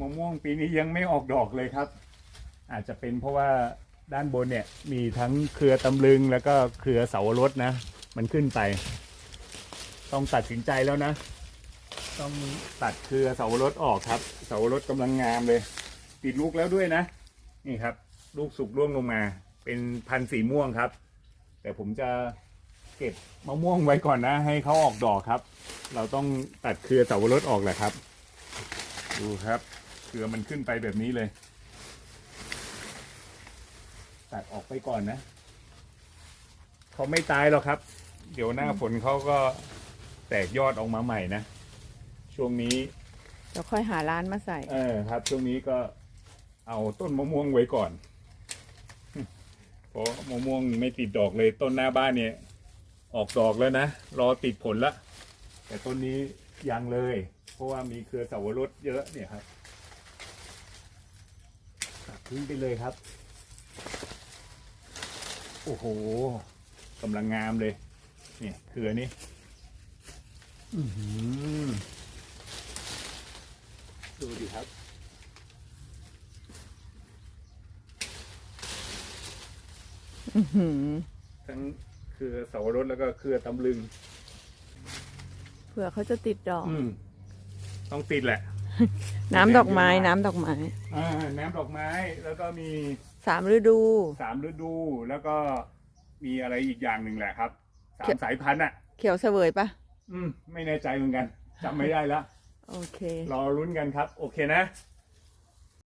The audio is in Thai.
มะม่วงปีนี้ยังไม่ออกดอกเลยครับ อาจจะเป็นเพราะว่าด้านบนเนี่ยมีทั้งเครือตำลึงแล้วก็เครือเสาวรสนะ มันขึ้นไป ต้องตัดสินใจแล้วนะ ต้องตัดเครือเสาวรสออกครับ เสาวรสกำลังงามเลย ติดลูกแล้วด้วยนะ นี่ครับ ลูกสุกร่วงลงมา เป็นพันสีม่วงครับ แต่ผมจะเก็บมะม่วงไว้ก่อนนะ ให้เขาออกดอกครับ เราต้องตัดเครือเสาวรสออกแหละครับ ดูครับ เครือมันขึ้นไปแบบนี้เลย ตัดออกไปก่อนนะ เขาไม่ตายหรอกครับ เดี๋ยวหน้าฝนเขาก็แตกยอดออกมาใหม่นะ ช่วงนี้เดี๋ยวค่อยหาร้านมาใส่ เออครับ ช่วงนี้ก็เอาต้นมะม่วงไว้ก่อน เพราะมะม่วงไม่ติดดอกเลยต้นหน้าบ้านเนี่ย ออกดอกแล้วนะ รอติดผลละ แต่ต้นนี้ยังเลย เพราะว่ามีเครือเสาวรสเยอะเนี่ยครับตัด ทิ้งไปเลยครับ โอ้โหกำลังงามเลยเนี่ยเครือนี้อือหือดูดิครับอือหือทั้งเครือเสาวรสแล้วก็เครือตำลึง เผื่อเขาจะติดดอก อืม ต้องติดแหละ น้ำดอกไม้ น้ำดอกไม้ อ่าน้ำดอกไม้แล้วก็มีสามฤดู สามฤดูแล้วก็มีอะไรอีกอย่างหนึ่งแหละครับสาเขีมยวสายพันธุ์อะ เขียวเสวยปะอืม ไม่แน่ใจเหมือนกันจำไม่ได้แล้วโอเค รอรุ้นกันครับ โอเคนะ